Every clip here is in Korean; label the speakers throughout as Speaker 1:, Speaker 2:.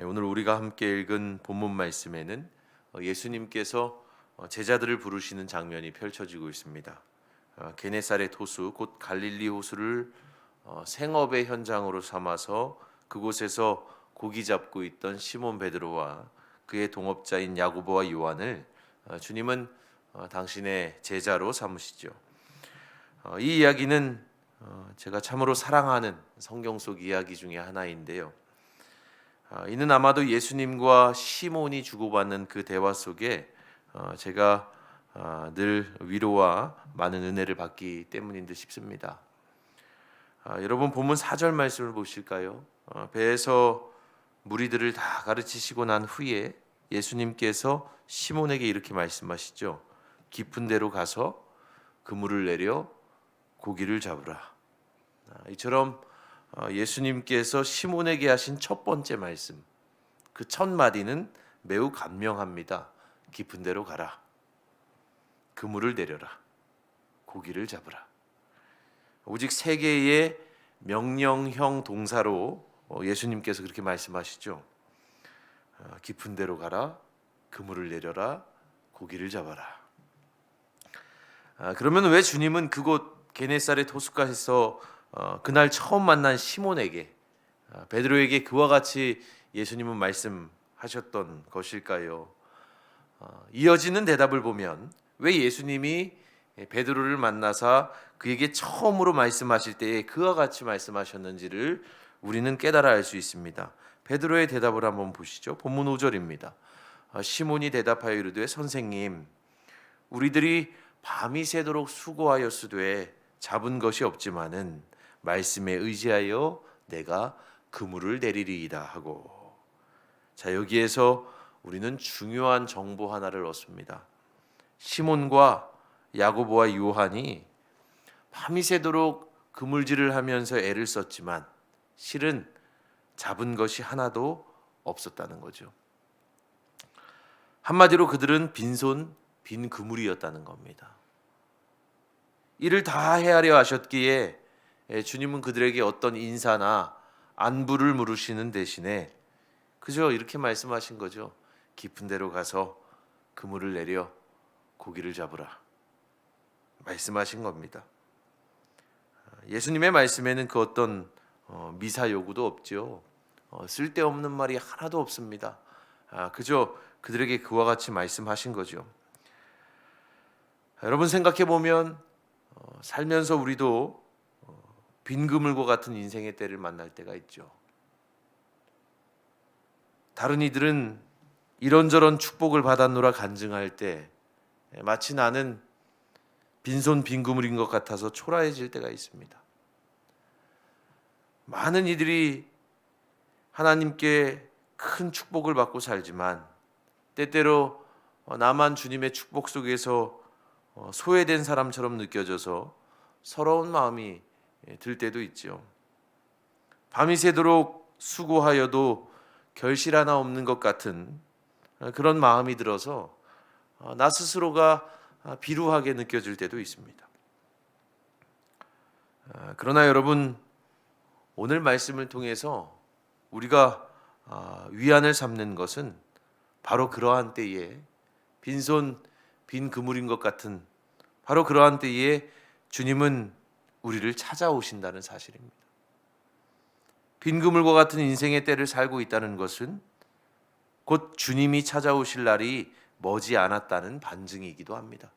Speaker 1: 예, 오늘 우리가 함께 읽은 본문 말씀에는 어, 예수님께서 어, 제자들을 부르시는 장면이 펼쳐지고 있습니다. 어, 게네사렛 호수 곧 갈릴리 호수를 어, 생업의 현장으로 삼아서 그곳에서 고기 잡고 있던 시몬 베드로와 그의 동업자인 야고보와 요한을 어, 주님은 어, 당신의 제자로 삼으시죠. 어, 이 이야기는 어, 제가 참으로 사랑하는 성경 속 이야기 중에 하나인데요. 아, 이는 아마도 예수님과 시몬이 주고받는 그 대화 속에 어, 제가 아, 늘 위로와 많은 은혜를 받기 때문인 듯 싶습니다. 아, 여러분 본문 4절 말씀을 보실까요? 어, 배에서 무리들을 다 가르치시고 난 후에 예수님께서 시몬에게 이렇게 말씀하시죠. 깊은 데로 가서 그물을 내려 고기를 잡으라. 아, 이처럼 어, 예수님께서 시몬에게 하신 첫 번째 말씀, 그 첫 마디는 매우 감명합니다. 깊은 데로 가라. 그물을 내려라. 고기를 잡으라. 오직 세 개의 명령형 동사로 어, 예수님께서 그렇게 말씀하시죠. 어, 깊은 데로 가라. 그물을 내려라. 고기를 잡아라. 아, 그러면 왜 주님은 그곳 게네사렛 호숫가에서 어, 그날 처음 만난 시몬에게 아, 베드로에게 그와 같이 예수님은 말씀하셨던 것일까요? 어, 이어지는 대답을 보면 왜 예수님이 베드로를 만나사 그에게 처음으로 말씀하실 때에 그와 같이 말씀하셨는지를 우리는 깨달아 알 수 있습니다. 베드로의 대답을 한번 보시죠. 본문 5절입니다. 아, 시몬이 대답하여 이르되 선생님 우리들이 밤이 새도록 수고하였으되 잡은 것이 없지만은 말씀에 의지하여 내가 그물을 내리리이다 하고 자 여기에서 우리는 중요한 정보 하나를 얻습니다. 시몬과 야고보와 요한이 밤이 새도록 그물질을 하면서 애를 썼지만 실은 잡은 것이 하나도 없었다는 거죠. 한마디로 그들은 빈손 빈 그물이었다는 겁니다. 이를 다 헤아려 하셨기에 예, 주님은 그들에게 어떤 인사나 안부를 물으시는 대신에 그저 이렇게 말씀하신 거죠. 깊은 데로 가서 그물을 내려 고기를 잡으라. 말씀하신 겁니다. 예수님의 말씀에는 그 어떤 어, 미사 요구도 없죠. 어, 쓸데없는 말이 하나도 없습니다. 아, 그저 그들에게 그와 같이 말씀하신 거죠. 여러분 생각해 보면 어, 살면서 우리도 어, 빈 그물과 같은 인생의 때를 만날 때가 있죠. 다른 이들은 이런저런 축복을 받았노라 간증할 때 예, 마치 나는 빈손 빈 그물인 것 같아서 초라해질 때가 있습니다. 많은 이들이 하나님께 큰 축복을 받고 살지만 때때로 어, 나만 주님의 축복 속에서 어, 소외된 사람처럼 느껴져서 서러운 마음이 예, 들 때도 있죠. 밤이 새도록 수고하여도 결실 하나 없는 것 같은 어, 그런 마음이 들어서 어, 나 스스로가 아, 비루하게 느껴질 때도 있습니다. 아, 그러나 여러분 오늘 말씀을 통해서 우리가 아, 위안을 삼는 것은 바로 그러한 때에 빈손 빈 그물인 것 같은 바로 그러한 때에 주님은 우리를 찾아오신다는 사실입니다. 빈 그물과 같은 인생의 때를 살고 있다는 것은 곧 주님이 찾아오실 날이 머지 않았다는 반증이기도 합니다.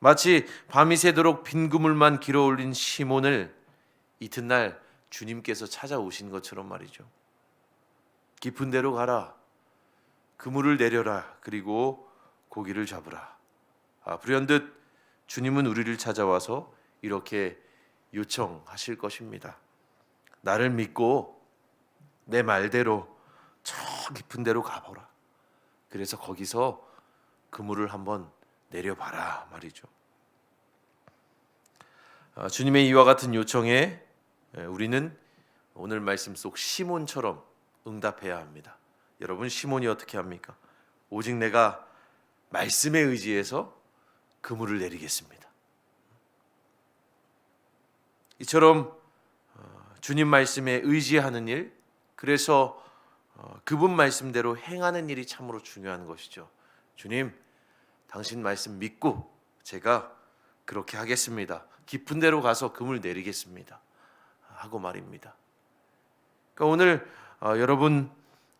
Speaker 1: 마치 밤이 새도록 빈 그물만 길어 올린 시몬을 이튿날 주님께서 찾아오신 것처럼 말이죠. 깊은 데로 가라. 그물을 내려라. 그리고 고기를 잡으라. 아, 불현듯 주님은 우리를 찾아와서 이렇게 요청하실 것입니다. 나를 믿고 내 말대로 저 깊은 데로 가보라. 그래서 거기서 그물을 한번 내려봐라 말이죠. 아, 주님의 이와 같은 요청에 예, 우리는 오늘 말씀 속 시몬처럼 응답해야 합니다. 여러분 시몬이 어떻게 합니까? 오직 내가 말씀에 의지해서 그물을 내리겠습니다. 이처럼 어, 주님 말씀에 의지하는 일, 그래서 어, 그분 말씀대로 행하는 일이 참으로 중요한 것이죠. 주님, 당신 말씀 믿고 제가 그렇게 하겠습니다. 깊은 데로 가서 금을 내리겠습니다. 하고 말입니다. 그러니까 오늘 어, 여러분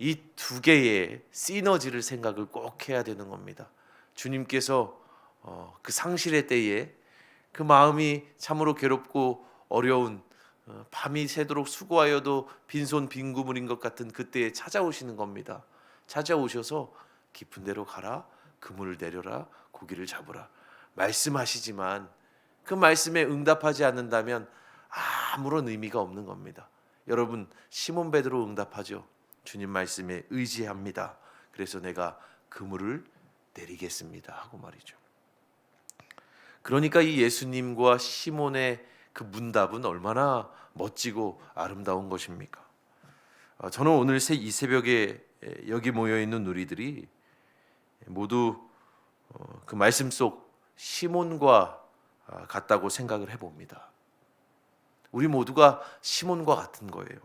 Speaker 1: 이 두 개의 시너지를 생각을 꼭 해야 되는 겁니다. 주님께서 어, 그 상실의 때에 그 마음이 참으로 괴롭고 어려운 어, 밤이 새도록 수고하여도 빈손 빈구물인 것 같은 그때에 찾아오시는 겁니다. 찾아오셔서 깊은 데로 가라, 그물을 내려라, 고기를 잡으라. 말씀하시지만 그 말씀에 응답하지 않는다면 아무런 의미가 없는 겁니다. 여러분 시몬 베드로 응답하죠. 주님 말씀에 의지합니다. 그래서 내가 그물을 내리겠습니다 하고 말이죠. 그러니까 이 예수님과 시몬의 그 문답은 얼마나 멋지고 아름다운 것입니까? 어, 저는 오늘 새- 이 새벽에 여기 모여 있는 우리들이 모두 어, 그 말씀 속 시몬과 아, 같다고 생각을 해봅니다. 우리 모두가 시몬과 같은 거예요.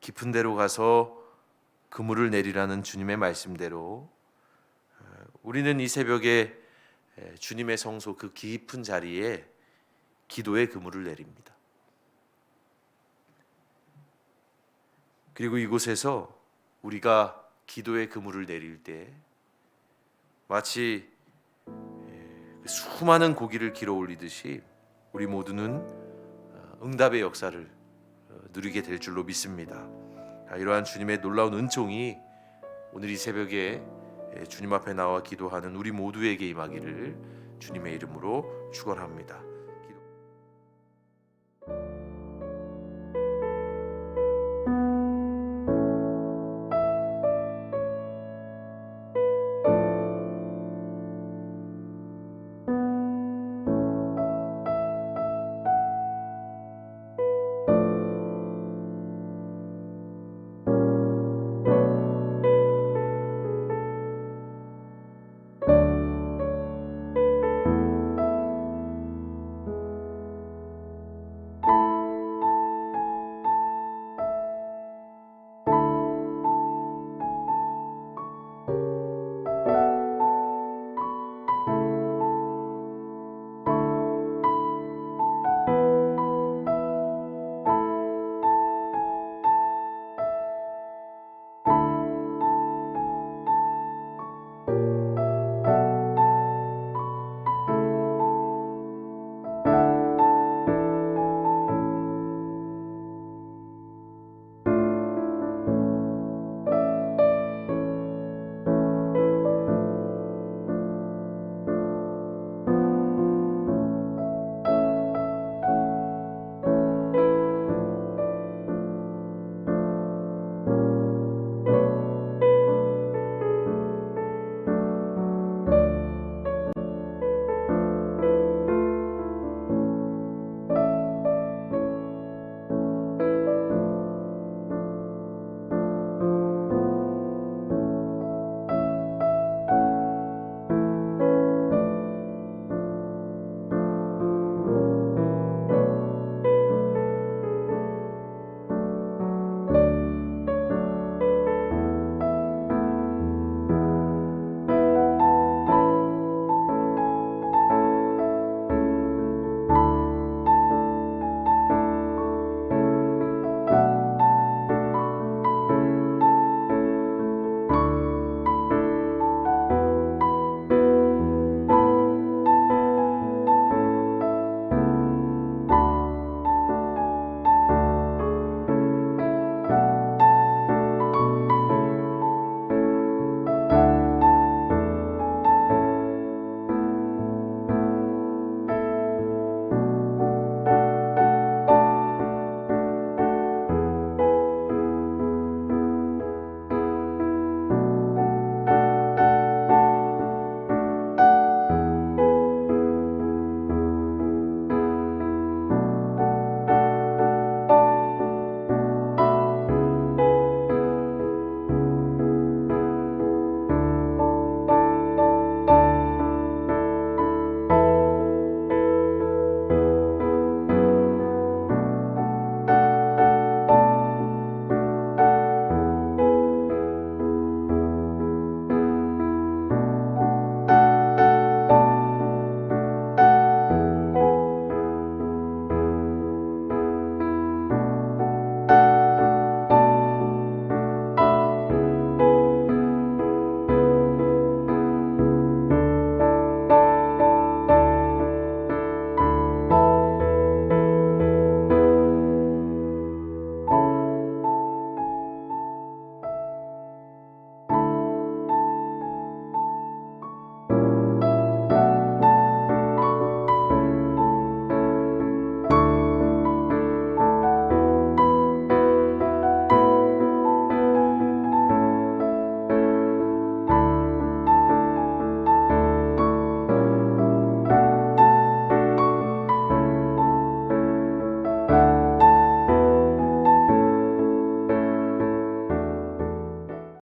Speaker 1: 깊은 데로 가서 그물을 내리라는 주님의 말씀대로 어, 우리는 이 새벽에 에, 주님의 성소 그 깊은 자리에 기도의 그물을 내립니다. 그리고 이곳에서 우리가 기도의 그물을 내릴 때 마치 에, 그 수많은 고기를 길어 올리듯이 우리 모두는 어, 응답의 역사를 어, 누리게 될 줄로 믿습니다. 아, 이러한 주님의 놀라운 은총이 오늘 이 새벽에 에, 주님 앞에 나와 기도하는 우리 모두에게 임하기를 주님의 이름으로 축원합니다.